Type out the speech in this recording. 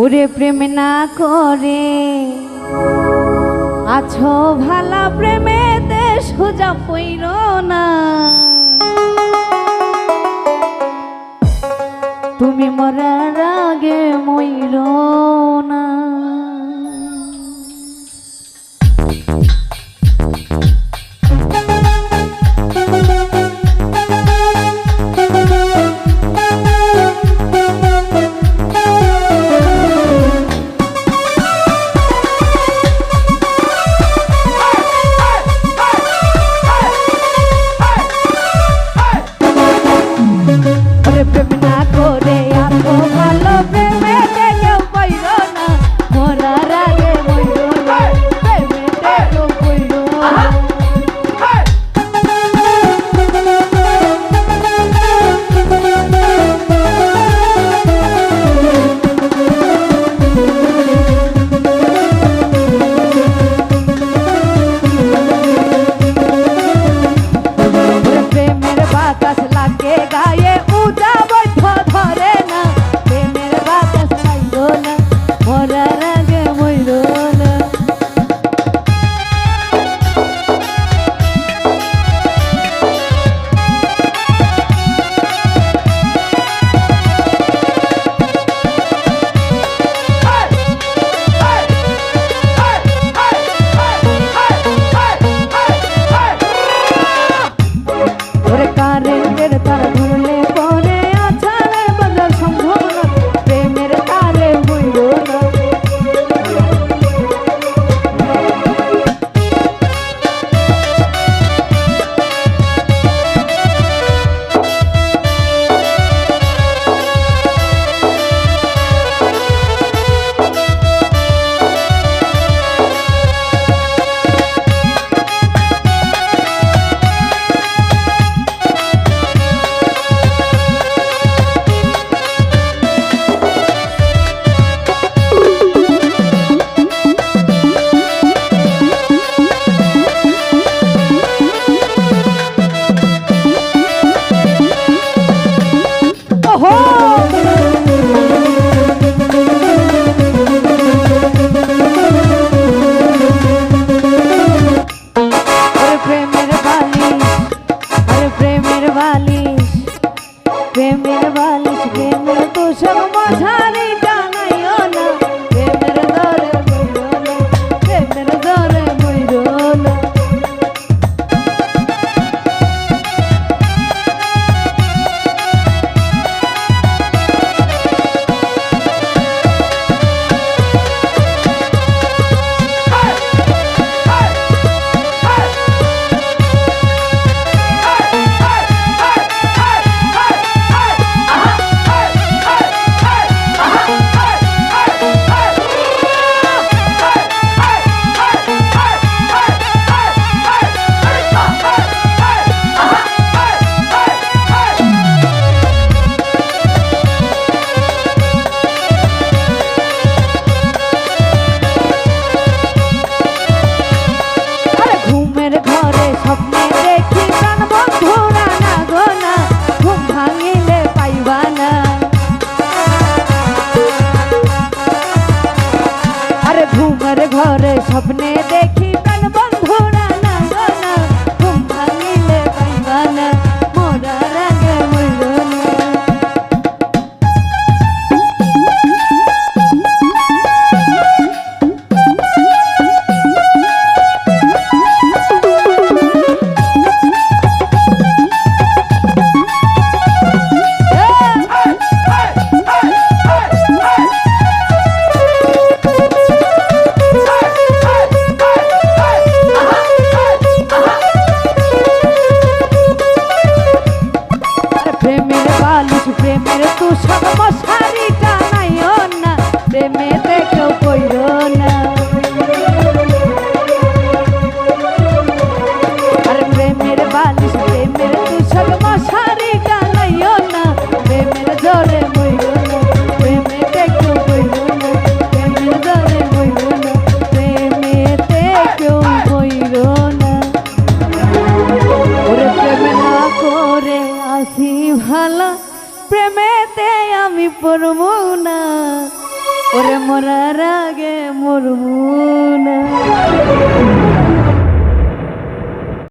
ওরে প্রেম না করে। আছো ভালা প্রেমে, দেশ সোজা পইর না। তুমি মরার আগে মইরা। আসি ভালো প্রেমেতে আমি পড়ব না। ওরে মরার আগে মরব না।